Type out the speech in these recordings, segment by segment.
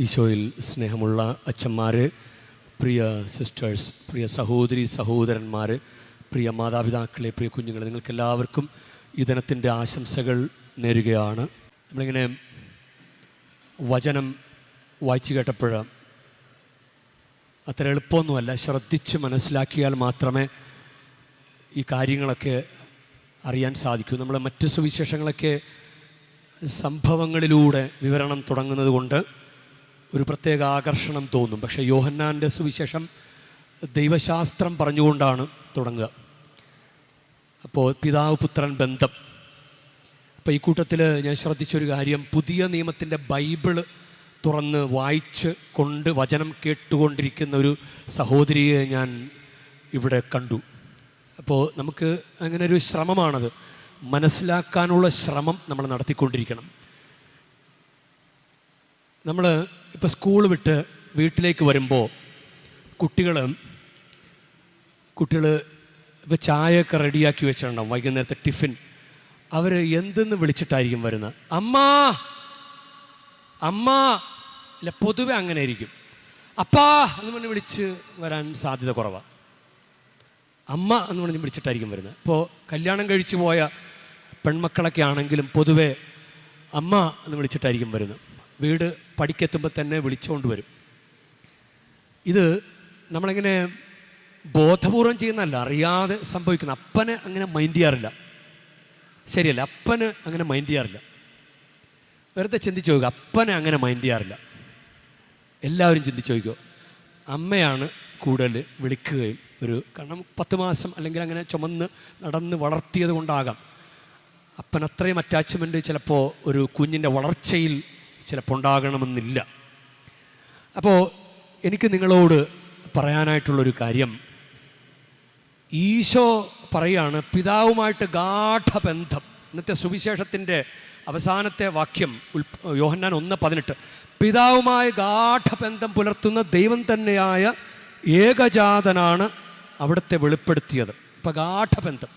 ഈശോയിൽ സ്നേഹമുള്ള അച്ഛന്മാർ പ്രിയ സിസ്റ്റേഴ്സ് പ്രിയ സഹോദരി സഹോദരന്മാർ പ്രിയ മാതാപിതാക്കളെ പ്രിയ കുഞ്ഞുങ്ങളെ നിങ്ങൾക്കെല്ലാവർക്കും ഈ ദിനത്തിന്റെ ആശംസകൾ നേരുകയാണ്. നമ്മളിങ്ങനെ വചനം വായിച്ചു കേട്ടപ്പോൾ അത്ര എളുപ്പമൊന്നുമല്ല. ശ്രദ്ധിച്ച് മനസ്സിലാക്കിയാൽ മാത്രമേ ഈ കാര്യങ്ങളൊക്കെ അറിയാൻ സാധിക്കൂ. നമ്മൾ മറ്റ് സുവിശേഷങ്ങളൊക്കെ സംഭവങ്ങളിലൂടെ വിവരണം തുടങ്ങുന്നത് കൊണ്ട് ഒരു പ്രത്യേക ആകർഷണം തോന്നും. പക്ഷേ യോഹന്നാന്റെ സുവിശേഷം ദൈവശാസ്ത്രം പറഞ്ഞുകൊണ്ടാണ് തുടങ്ങുക. അപ്പോൾ പിതാവ് പുത്രൻ ബന്ധം. അപ്പോൾ ഈ കൂട്ടത്തിൽ ഞാൻ ശ്രദ്ധിച്ചൊരു കാര്യം. പുതിയ നിയമത്തിന്റെ ബൈബിൾ തുറന്ന് വായിച്ച് കൊണ്ട് വചനം കേട്ടുകൊണ്ടിരിക്കുന്ന ഒരു സഹോദരിയെ ഞാൻ ഇവിടെ കണ്ടു. അപ്പോൾ നമുക്ക് അങ്ങനെ ഒരു ശ്രമമാണത്. മനസ്സിലാക്കാനുള്ള ശ്രമം നമ്മൾ നടത്തിക്കൊണ്ടിരിക്കണം. നമ്മൾ ഇപ്പോൾ സ്കൂൾ വിട്ട് വീട്ടിലേക്ക് വരുമ്പോൾ കുട്ടികൾ കുട്ടികൾ ഇപ്പോൾ ചായയൊക്കെ റെഡിയാക്കി വെച്ചിട്ടുണ്ടാവും വൈകുന്നേരത്തെ ടിഫിൻ. അവർ എന്തെന്ന് വിളിച്ചിട്ടായിരിക്കും വരുന്നത് അമ്മാ! അമ്മ! അല്ല പൊതുവെ അങ്ങനെ ആയിരിക്കും അപ്പാ! എന്ന് പറഞ്ഞ് വിളിച്ച് വരാൻ സാധ്യത കുറവാണ് അമ്മ എന്ന് പറഞ്ഞ് വിളിച്ചിട്ടായിരിക്കും വരുന്നത് ഇപ്പോൾ കല്യാണം കഴിച്ചു പോയ പെൺമക്കളൊക്കെ ആണെങ്കിലും പൊതുവെ അമ്മ എന്ന് വിളിച്ചിട്ടായിരിക്കും വരുന്നത് വീട് പഠിക്കെത്തുമ്പോൾ തന്നെ വിളിച്ചുകൊണ്ട് വരും. ഇത് നമ്മളിങ്ങനെ ബോധപൂർവം ചെയ്യുന്നതല്ല അറിയാതെ സംഭവിക്കുന്ന. അപ്പനെ അങ്ങനെ മൈൻഡ് ചെയ്യാറില്ല. ശരിയല്ല അപ്പന് അങ്ങനെ മൈൻഡ് ചെയ്യാറില്ല. വെറുതെ ചിന്തിച്ച് നോക്കുക അപ്പനെ അങ്ങനെ മൈൻഡ് ചെയ്യാറില്ല. എല്ലാവരും ചിന്തിച്ച് നോക്കുക അമ്മയാണ് കൂടുതൽ വിളിക്കുകയും ഒരു കാരണം പത്ത് മാസം അല്ലെങ്കിൽ അങ്ങനെ ചുമന്ന് നടന്ന് വളർത്തിയത് കൊണ്ടാകാം. അപ്പൻ അത്രയും അറ്റാച്ച്മെന്റ് ചിലപ്പോൾ ഒരു കുഞ്ഞിന്റെ വളർച്ചയിൽ ചിലപ്പോൾ ഉണ്ടാകണമെന്നില്ല. അപ്പോൾ എനിക്ക് നിങ്ങളോട് പറയാനായിട്ടുള്ളൊരു കാര്യം. ഈശോ പറയാണ് പിതാവുമായിട്ട് ഗാഠബന്ധം. ഇന്നത്തെ സുവിശേഷത്തിന്റെ അവസാനത്തെ വാക്യം ഉൽ യോഹന്നാൻ ഒന്ന് പതിനെട്ട്. പിതാവുമായി ഗാഠബന്ധം പുലർത്തുന്ന ദൈവം തന്നെയായ ഏകജാതനാണ് അവിടുത്തെ വെളിപ്പെടുത്തിയത്. അപ്പോൾ ഗാഠബന്ധം.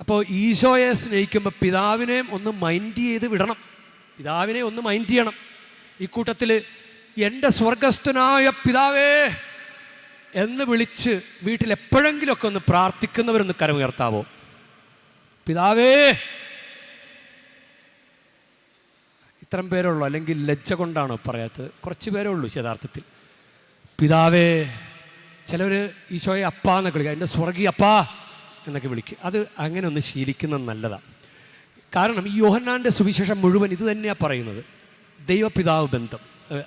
അപ്പോൾ ഈശോയെ സ്നേഹിക്കുമ്പോൾ പിതാവിനെയും ഒന്ന് മൈൻഡ് ചെയ്ത് വിടണം. പിതാവിനെ ഒന്ന് മൈൻഡ് ചെയ്യണം. ഈ കൂട്ടത്തിൽ എന്റെ സ്വർഗസ്ഥനായ പിതാവേ എന്ന് വിളിച്ച് വീട്ടിൽ എപ്പോഴെങ്കിലുമൊക്കെ ഒന്ന് പ്രാർത്ഥിക്കുന്നവരൊന്ന് കരമുയർത്താവോ? പിതാവേ ഇത്രയും പേരേ ഉള്ളൂ അല്ലെങ്കിൽ ലജ്ജ കൊണ്ടാണോ പറയാത്തത്. കുറച്ച് പേരേ ഉള്ളൂ യഥാർത്ഥത്തിൽ. പിതാവേ ചിലവർ ഈശോയെ അപ്പ എന്നൊക്കെ വിളിക്കുക. എന്റെ സ്വർഗീയ അപ്പ എന്നൊക്കെ വിളിക്കുക. അത് അങ്ങനെ ഒന്ന് ശീലിക്കുന്നത് നല്ലതാണ് കാരണം ഈ യോഹന്നാന്റെ സുവിശേഷം മുഴുവൻ ഇത് തന്നെയാണ് പറയുന്നത്. ദൈവപിതാവ് ബന്ധം.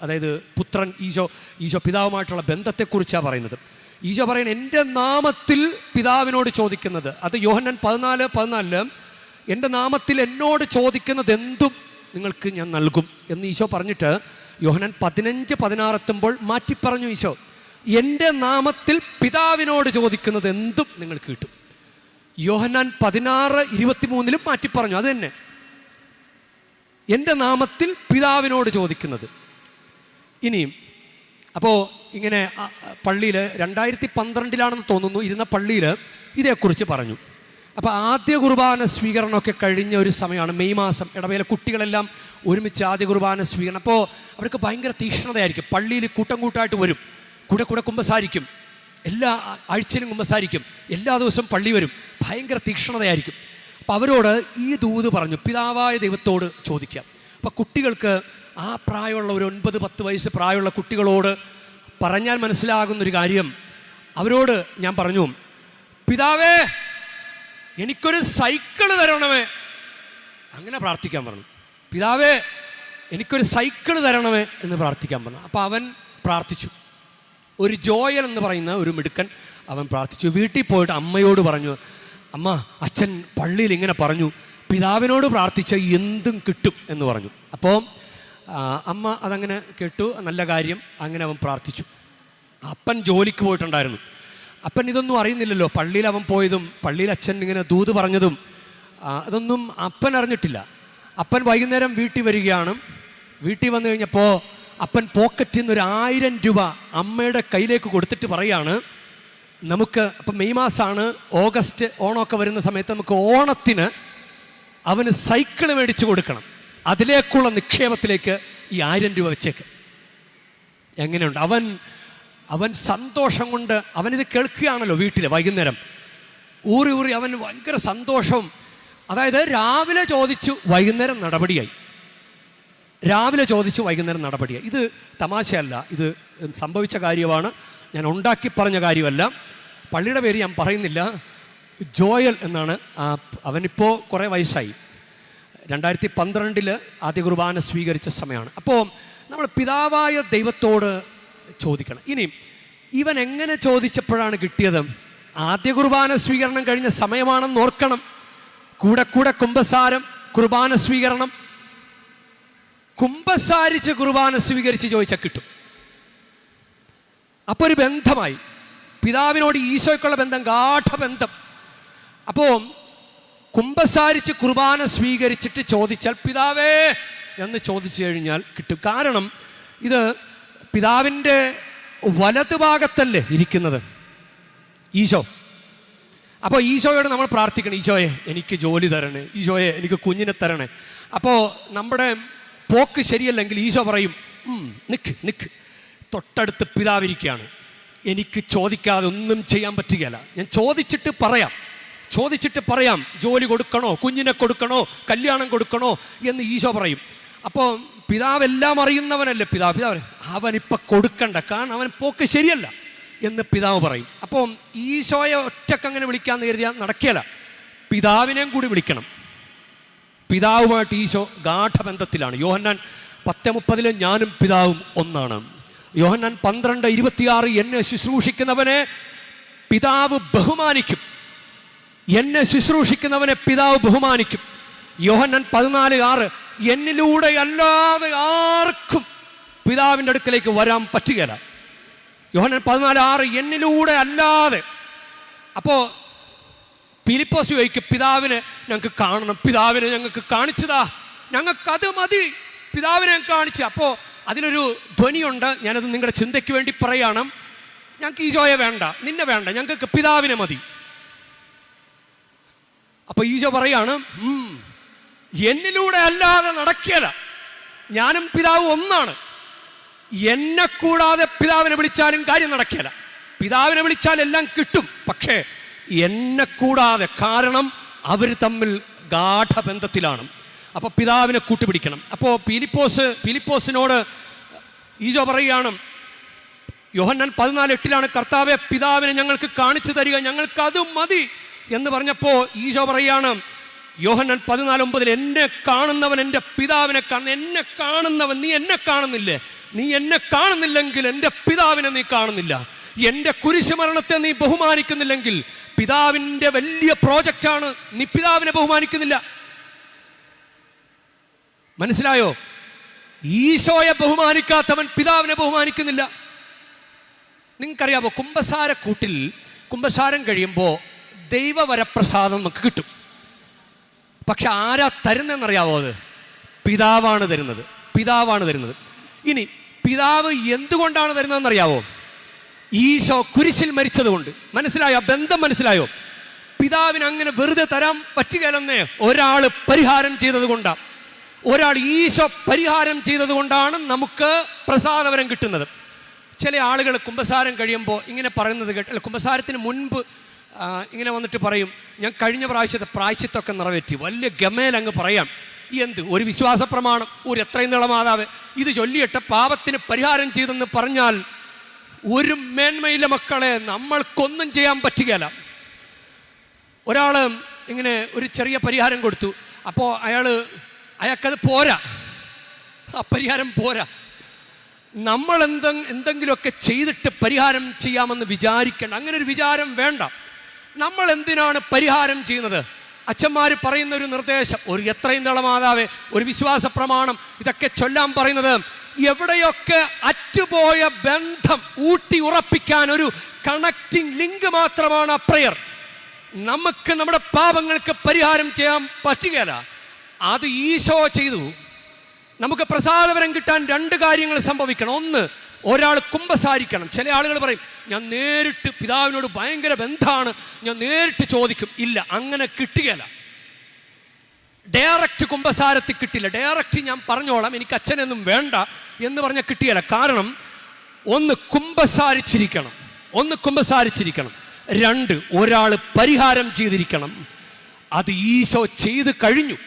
അതായത് പുത്രൻ ഈശോ ഈശോ പിതാവുമായിട്ടുള്ള ബന്ധത്തെക്കുറിച്ചാണ് പറയുന്നത്. ഈശോ പറയുന്നത് എന്റെ നാമത്തിൽ പിതാവിനോട് ചോദിക്കുന്നത് അത് യോഹന്നാൻ പതിനാല് പതിനാലിൽ എന്റെ നാമത്തിൽ എന്നോട് ചോദിക്കുന്നത് എന്തും നിങ്ങൾക്ക് ഞാൻ നൽകും എന്ന് ഈശോ പറഞ്ഞിട്ട് യോഹന്നാൻ പതിനഞ്ച് പതിനാറെത്തുമ്പോൾ മാറ്റി പറഞ്ഞു ഈശോ എന്റെ നാമത്തിൽ പിതാവിനോട് ചോദിക്കുന്നത് എന്തും നിങ്ങൾക്ക് കിട്ടും. യോഹന്നാൻ പതിനാറ് ഇരുപത്തിമൂന്നിലും മാറ്റി പറഞ്ഞു അത് തന്നെ എന്റെ നാമത്തിൽ പിതാവിനോട് ചോദിക്കുന്നത്. ഇനിയും. അപ്പോൾ ഇങ്ങനെ പള്ളിയിൽ രണ്ടായിരത്തി പന്ത്രണ്ടിലാണെന്ന് തോന്നുന്നു. ഇരുന്ന പള്ളിയിൽ ഇതേക്കുറിച്ച് പറഞ്ഞു. അപ്പോൾ ആദ്യ കുർബാന സ്വീകരണമൊക്കെ കഴിഞ്ഞ ഒരു സമയമാണ്. മെയ് മാസം. ഇടവേല കുട്ടികളെല്ലാം ഒരുമിച്ച് ആദ്യ കുർബാന സ്വീകരണം. അപ്പോൾ അവർക്ക് ഭയങ്കര തീക്ഷ്ണതയായിരിക്കും. പള്ളിയിൽ കൂട്ടം കൂട്ടായിട്ട് വരും. കൂടെ കൂടെ കുമ്പസാരിക്കും. എല്ലാ ആഴ്ചയിലും കുമ്പസാരിക്കും. എല്ലാ ദിവസവും പള്ളി വരും. ഭയങ്കര തീക്ഷ്ണതയായിരിക്കും. അപ്പോൾ അവരോട് ഈ ദൂത് പറഞ്ഞു പിതാവായ ദൈവത്തോട് ചോദിക്കാം. അപ്പോൾ കുട്ടികൾക്ക് ആ പ്രായമുള്ള ഒരു ഒൻപത് പത്ത് വയസ്സ് പ്രായമുള്ള കുട്ടികളോട് പറഞ്ഞാൽ മനസ്സിലാകുന്നൊരു കാര്യം. അവരോട് ഞാൻ പറഞ്ഞു പിതാവേ എനിക്കൊരു സൈക്കിൾ തരണമേ. അങ്ങനെ പ്രാർത്ഥിക്കാൻ പറഞ്ഞു. പിതാവേ എനിക്കൊരു സൈക്കിൾ തരണമേ എന്ന് പ്രാർത്ഥിക്കാൻ പറഞ്ഞു. അപ്പോൾ അവൻ പ്രാർത്ഥിച്ചു. ഒരു ജോയൽ എന്ന് പറയുന്ന ഒരു മിടുക്കൻ അവൻ പ്രാർത്ഥിച്ചു. വീട്ടിൽ പോയിട്ട് അമ്മയോട് പറഞ്ഞു അമ്മ അച്ഛൻ പള്ളിയിൽ ഇങ്ങനെ പറഞ്ഞു പിതാവിനോട് പ്രാർത്ഥിച്ച എന്തും കിട്ടും എന്ന് പറഞ്ഞു. അപ്പോൾ അമ്മ അതങ്ങനെ കേട്ടു. നല്ല കാര്യം. അങ്ങനെ അവൻ പ്രാർത്ഥിച്ചു. അപ്പൻ ജോലിക്ക് പോയിട്ടുണ്ടായിരുന്നു. അപ്പൻ ഇതൊന്നും അറിയുന്നില്ലല്ലോ. പള്ളിയിൽ അവൻ പോയതും പള്ളിയിൽ അച്ഛൻ ഇങ്ങനെ ദൂത് പറഞ്ഞതും അതൊന്നും അപ്പൻ അറിഞ്ഞിട്ടില്ല. അപ്പൻ വൈകുന്നേരം വീട്ടിൽ വരികയാണ്. വീട്ടിൽ വന്നു കഴിഞ്ഞപ്പോൾ അപ്പൻ പോക്കറ്റിൽ നിന്ന് ഒരു ആയിരം രൂപ അമ്മയുടെ കയ്യിലേക്ക് കൊടുത്തിട്ട് പറയാണ് നമുക്ക് അപ്പം മെയ് മാസമാണ് ഓഗസ്റ്റ് ഓണമൊക്കെ വരുന്ന സമയത്ത് നമുക്ക് ഓണത്തിന് അവന് സൈക്കിൾ മേടിച്ച് കൊടുക്കണം. അതിലേക്കുള്ള നിക്ഷേപത്തിലേക്ക് ഈ ആയിരം രൂപ വെച്ചേക്ക്. എങ്ങനെയുണ്ട്? അവൻ അവൻ സന്തോഷം കൊണ്ട് അവനിത് കേൾക്കുകയാണല്ലോ വീട്ടിൽ വൈകുന്നേരം. ഊറി ഊറി അവൻ ഭയങ്കര സന്തോഷവും അതായത് രാവിലെ ചോദിച്ചു വൈകുന്നേരം നടപടിയായി. രാവിലെ ചോദിച്ച് വൈകുന്നേരം നടപടി. ഇത് തമാശയല്ല. ഇത് സംഭവിച്ച കാര്യമാണ്. ഞാൻ ഉണ്ടാക്കി പറഞ്ഞ കാര്യമല്ല. പള്ളിയുടെ പേര് ഞാൻ പറയുന്നില്ല. ജോയൽ എന്നാണ്. അവനിപ്പോൾ കുറേ വയസ്സായി. രണ്ടായിരത്തി പന്ത്രണ്ടിൽ ആദ്യ കുർബാന സ്വീകരിച്ച സമയമാണ്. അപ്പോൾ നമ്മൾ പിതാവായ ദൈവത്തോട് ചോദിക്കണം. ഇനി ഇവൻ എങ്ങനെ ചോദിച്ചപ്പോഴാണ് കിട്ടിയത്? ആദ്യ കുർബാന സ്വീകരണം കഴിഞ്ഞ സമയമാണെന്ന് ഓർക്കണം. കൂടെ കൂടെ കുംഭസാരം കുർബാന സ്വീകരണം കുംഭസാരിച്ച് കുർബാന സ്വീകരിച്ച് ചോദിച്ചാൽ കിട്ടും. അപ്പോൾ ഒരു ബന്ധമായി. പിതാവിനോട് ഈശോയ്ക്കുള്ള ബന്ധം ഗാഠബന്ധം അപ്പോൾ കുംഭസാരിച്ച് കുർബാന സ്വീകരിച്ചിട്ട് ചോദിച്ചാൽ പിതാവേ എന്ന് ചോദിച്ചു കഴിഞ്ഞാൽ കിട്ടും. കാരണം ഇത് പിതാവിന്റെ വലതുഭാഗത്തല്ലേ ഇരിക്കുന്നത്? ഈശോ. അപ്പോൾ ഈശോയോട് നമ്മൾ പ്രാർത്ഥിക്കണം. ഈശോയെ എനിക്ക് ജോലി തരണേ. ഈശോയെ എനിക്ക് കുഞ്ഞിനെ തരണേ. അപ്പോൾ നമ്മുടെ പോക്ക് ശരിയല്ലെങ്കിൽ ഈശോ പറയും നിക്ക് നിക്ക്. തൊട്ടടുത്ത് പിതാവിരിക്കുകയാണ് എനിക്ക് ചോദിക്കാതെ ഒന്നും ചെയ്യാൻ പറ്റുകയില്ല. ഞാൻ ചോദിച്ചിട്ട് പറയാം. ചോദിച്ചിട്ട് പറയാം ജോലി കൊടുക്കണോ കുഞ്ഞിനെ കൊടുക്കണോ കല്യാണം കൊടുക്കണോ എന്ന് ഈശോ പറയും. അപ്പോൾ പിതാവെല്ലാം അറിയുന്നവനല്ലേ പിതാവ്? പിതാവ് അവനിപ്പം കൊടുക്കണ്ട കാരണം അവൻ പോക്ക് ശരിയല്ല എന്ന് പിതാവ് പറയും. അപ്പം ഈശോയെ ഒറ്റക്കങ്ങനെ വിളിക്കാമെന്ന് കരുതിയാൽ നടക്കില്ല പിതാവിനെയും കൂടി വിളിക്കണം. പിതാവുമായിട്ട് ഈശോ ഗാഠബന്ധത്തിലാണ്. യോഹന്നാൻ പത്ത് മുപ്പതിൽ ഞാനും പിതാവും ഒന്നാണ്. യോഹന്നാൻ പന്ത്രണ്ട് ഇരുപത്തിയാറ് എന്നെ ശുശ്രൂഷിക്കുന്നവനെ പിതാവ് ബഹുമാനിക്കും. എന്നെ ശുശ്രൂഷിക്കുന്നവനെ പിതാവ് ബഹുമാനിക്കും. യോഹന്നാൻ പതിനാല് ആറ് എന്നിലൂടെ അല്ലാതെ ആർക്കും പിതാവിന്റെ അടുക്കലേക്ക് വരാൻ പറ്റുകയില്ല. യോഹന്നാൻ പതിനാല് ആറ് എന്നിലൂടെ അല്ലാതെ. അപ്പോൾ ഫിലിപ്പോസ് ചോദിക്കും പിതാവിനെ ഞങ്ങൾക്ക് കാണണം പിതാവിനെ ഞങ്ങൾക്ക് കാണിച്ചതാ. ഞങ്ങൾക്ക് അത് മതി. പിതാവിനെ കാണിച്ചു. അപ്പോൾ അതിലൊരു ധ്വനിയുണ്ട്. ഞാനത് നിങ്ങളുടെ ചിന്തയ്ക്ക് വേണ്ടി പറയണം. ഞങ്ങൾക്ക് ഈശോയെ വേണ്ട നിന്നെ വേണ്ട. ഞങ്ങൾക്ക് പിതാവിനെ മതി. അപ്പോൾ ഈശോ പറയാണ് എന്നിലൂടെ അല്ലാതെ നടക്കിയല്ല ഞാനും പിതാവ് ഒന്നാണ്. എന്നെ കൂടാതെ പിതാവിനെ വിളിച്ചാലും കാര്യം നടക്കിയല്ല പിതാവിനെ വിളിച്ചാൽ എല്ലാം കിട്ടും. പക്ഷേ എന്നെ കൂടാതെ കാരണം അവർ തമ്മിൽ ഗാഠബന്ധത്തിലാണ്. അപ്പോൾ പിതാവിനെ കൂട്ടുപിടിക്കണം. അപ്പോൾ പീലിപ്പോസ് പീലിപ്പോസിനോട് ഈജോ പറയുകയാണ് യോഹന്നാൻ പതിനാല് എട്ടിലാണ് കർത്താവെ പിതാവിനെ ഞങ്ങൾക്ക് കാണിച്ചു തരിക ഞങ്ങൾക്ക് അത് മതി. എന്ന് പറഞ്ഞപ്പോൾ ഈശോ പറയാണ് യോഹന്നാൻ പതിനാല് ഒമ്പതിൽ എന്നെ കാണുന്നവൻ എന്റെ പിതാവിനെ കാണുന്ന എന്നെ കാണുന്നവൻ നീ എന്നെ കാണുന്നില്ലേ? നീ എന്നെ കാണുന്നില്ലെങ്കിൽ എന്റെ പിതാവിനെ നീ കാണുന്നില്ല. എന്റെ കുരിശുമരണത്തെ നീ ബഹുമാനിക്കുന്നില്ലെങ്കിൽ പിതാവിന്റെ വലിയ പ്രോജക്റ്റാണ് നീ പിതാവിനെ ബഹുമാനിക്കുന്നില്ല. മനസ്സിലായോ? ഈശോയെ ബഹുമാനിക്കാത്തവൻ പിതാവിനെ ബഹുമാനിക്കുന്നില്ല. നിങ്ങൾക്കറിയാമോ കുംഭസാര കൂട്ടിൽ കുംഭസാരം കഴിയുമ്പോൾ ദൈവവരപ്രസാദം നമുക്ക് കിട്ടും. പക്ഷെ ആരാ തരുന്നതെന്നറിയാവോ അത്? പിതാവാണ് തരുന്നത്. പിതാവാണ് തരുന്നത്. ഇനി പിതാവ് എന്തുകൊണ്ടാണ് തരുന്നതെന്നറിയാവോ? ഈശോ കുരിശിൽ മരിച്ചതുകൊണ്ട്. മനസ്സിലായോ? ബന്ധം മനസ്സിലായോ? പിതാവിന് അങ്ങനെ വെറുതെ തരാൻ പറ്റുകയില്ലെന്നേ ഒരാൾ പരിഹാരം ചെയ്തത് കൊണ്ടാണ് ഒരാൾ ഈശോ പരിഹാരം ചെയ്തത് കൊണ്ടാണ് നമുക്ക് പ്രസാദവരം കിട്ടുന്നത്. ചില ആളുകൾ കുംഭസാരം കഴിയുമ്പോൾ ഇങ്ങനെ പറയുന്നത് കേട്ട് കുംഭസാരത്തിന് മുൻപ് ഇങ്ങനെ വന്നിട്ട് പറയും ഞാൻ കഴിഞ്ഞ പ്രാവശ്യത്തെ പ്രായശ്ചിത്തൊക്കെ നിറവേറ്റി. വലിയ ഗമേൽ അങ്ങ് പറയാം. എന്ത്? ഒരു വിശ്വാസ പ്രമാണം ഒരു എത്രയും നീളമാതാവ്. ഇത് ചൊല്ലിയിട്ട് പാപത്തിന് പരിഹാരം ചെയ്തെന്ന് പറഞ്ഞാൽ ഒരു മേന്മയിലെ മക്കളെ നമ്മൾക്കൊന്നും ചെയ്യാൻ പറ്റുകയില്ല. ഒരാൾ ഇങ്ങനെ ഒരു ചെറിയ പരിഹാരം കൊടുത്തു. അപ്പോൾ അയാൾ അയാൾക്കത് പോരാ. ആ പരിഹാരം പോരാ. നമ്മൾ എന്തെ എന്തെങ്കിലുമൊക്കെ ചെയ്തിട്ട് പരിഹാരം ചെയ്യാമെന്ന് വിചാരിക്കേണ്ട. അങ്ങനെ ഒരു വിചാരം വേണ്ട. നമ്മൾ എന്തിനാണ് പരിഹാരം ചെയ്യുന്നത്? അച്ഛന്മാർ പറയുന്ന ഒരു നിർദ്ദേശം ഒരു എത്രയും മാതാവേ ഒരു വിശ്വാസ പ്രമാണം ഇതൊക്കെ ചൊല്ലാൻ പറയുന്നത് എവിടെയൊക്കെ അറ്റുപോയ ബന്ധം ഊട്ടി ഉറപ്പിക്കാൻ ഒരു കണക്റ്റിംഗ് ലിങ്ക് മാത്രമാണ് പ്രയർ നമുക്ക് നമ്മുടെ പാപങ്ങൾക്ക് പരിഹാരം ചെയ്യാൻ പറ്റുകയില്ല. അത് ഈശോ ചെയ്തു. നമുക്ക് പ്രസാദപരം കിട്ടാൻ രണ്ട് കാര്യങ്ങൾ സംഭവിക്കണം. ഒന്ന് ഒരാൾ കുമ്പസാരിക്കണം. ചില ആളുകൾ പറയും ഞാൻ നേരിട്ട് പിതാവിനോട് ഭയങ്കര ബന്ധമാണ് ഞാൻ നേരിട്ട് ചോദിക്കും. ഇല്ല അങ്ങനെ കിട്ടുകയില്ല. ഡയറക്റ്റ് കുമ്പസാരത്തിൽ കിട്ടില്ല. ഡയറക്റ്റ് ഞാൻ പറഞ്ഞോളാം എനിക്ക് അച്ഛനൊന്നും വേണ്ട എന്ന് പറഞ്ഞാൽ കിട്ടിയല്ല. കാരണം ഒന്ന് കുമ്പസാരിച്ചിരിക്കണം ഒന്ന് കുമ്പസാരിച്ചിരിക്കണം രണ്ട് ഒരാൾ പരിഹാരം ചെയ്തിരിക്കണം. അത് ഈശോ ചെയ്ത് കഴിഞ്ഞു.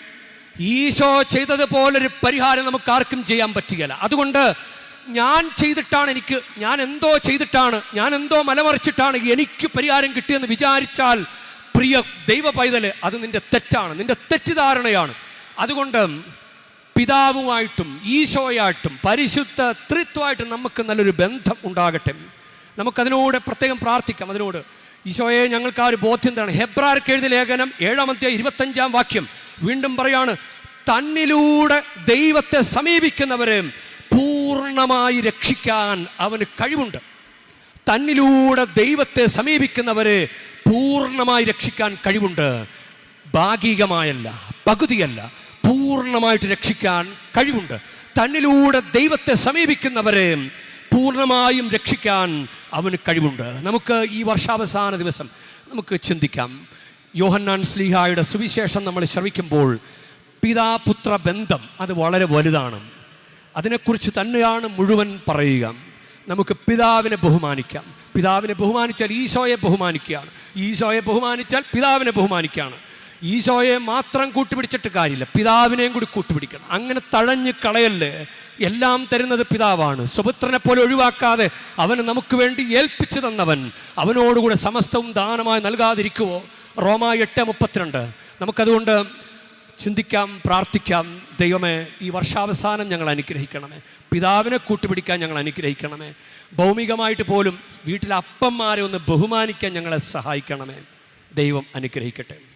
ഈശോ ചെയ്തതുപോലൊരു പരിഹാരം നമുക്ക് ആർക്കും ചെയ്യാൻ പറ്റുകയില്ല. അതുകൊണ്ട് ഞാൻ ചെയ്തിട്ടാണ് എനിക്ക് ഞാൻ എന്തോ ചെയ്തിട്ടാണ് ഞാൻ എന്തോ മലമറിച്ചിട്ടാണ് എനിക്ക് പരിഹാരം കിട്ടിയെന്ന് വിചാരിച്ചാൽ പ്രിയ ദൈവ പൈതൽ അത് നിന്റെ തെറ്റാണ്. നിന്റെ തെറ്റിദ്ധാരണയാണ്. അതുകൊണ്ട് പിതാവുമായിട്ടും ഈശോയായിട്ടും പരിശുദ്ധ ത്രിത്വമായിട്ടും നമുക്ക് നല്ലൊരു ബന്ധം ഉണ്ടാകട്ടെ. നമുക്കതിനോട് പ്രത്യേകം പ്രാർത്ഥിക്കാം. അതിനോട് ഈശോയെ ഞങ്ങൾക്ക് ആ ഒരു ബോധ്യം തരണം. ഹെബ്രാർക്ക് എഴുതിയ ലേഖനം ഏഴാമത്തെ ഇരുപത്തഞ്ചാം വാക്യം വീണ്ടും പറയാണ് തന്നിലൂടെ ദൈവത്തെ സമീപിക്കുന്നവരെ പൂർണമായി രക്ഷിക്കാൻ അവന് കഴിവുണ്ട്. തന്നിലൂടെ ദൈവത്തെ സമീപിക്കുന്നവരെ പൂർണമായി രക്ഷിക്കാൻ കഴിവുണ്ട്. ഭാഗികമായല്ല പകുതിയല്ല പൂർണമായിട്ട് രക്ഷിക്കാൻ കഴിവുണ്ട്. തന്നിലൂടെ ദൈവത്തെ സമീപിക്കുന്നവരെ പൂർണമായും രക്ഷിക്കാൻ അവന് കഴിവുണ്ട്. നമുക്ക് ഈ വർഷാവസാന ദിവസം നമുക്ക് ചിന്തിക്കാം. യോഹന്നാൻ സ്ലീഹായുടെ സുവിശേഷം നമ്മൾ ശ്രമിക്കുമ്പോൾ പിതാപുത്ര ബന്ധം അത് വളരെ വലുതാണ്. അതിനെക്കുറിച്ച് തന്നെയാണ് മുഴുവൻ പറയുക. നമുക്ക് പിതാവിനെ ബഹുമാനിക്കാം. പിതാവിനെ ബഹുമാനിച്ചാൽ ഈശോയെ ബഹുമാനിക്കുകയാണ്. ഈശോയെ ബഹുമാനിച്ചാൽ പിതാവിനെ ബഹുമാനിക്കുകയാണ്. ഈശോയെ മാത്രം കൂട്ടുപിടിച്ചിട്ട് കാര്യമില്ല. പിതാവിനെയും കൂടി കൂട്ടുപിടിക്കണം. അങ്ങനെ തഴഞ്ഞ് കളയല്ലേ എല്ലാം തരുന്നത് പിതാവാണ്. സുപുത്രനെ പോലെ ഒഴിവാക്കാതെ അവന് നമുക്ക് വേണ്ടി ഏൽപ്പിച്ചു തന്നവൻ അവനോടുകൂടെ സമസ്തവും ദാനമായി നൽകാതിരിക്കുവോ? റോമ എട്ട് മുപ്പത്തിരണ്ട്. നമുക്കതുകൊണ്ട് ചിന്തിക്കാം പ്രാർത്ഥിക്കാം. ദൈവമേ ഈ വർഷാവസാനം ഞങ്ങൾ അനുഗ്രഹിക്കണമേ. പിതാവിനെ കൂട്ടുപിടിക്കാൻ ഞങ്ങൾ അനുഗ്രഹിക്കണമേ. ഭൗമികമായിട്ട് പോലും വീട്ടിലെ അപ്പന്മാരെ ഒന്ന് ബഹുമാനിക്കാൻ ഞങ്ങളെ സഹായിക്കണമേ. ദൈവം അനുഗ്രഹിക്കട്ടെ.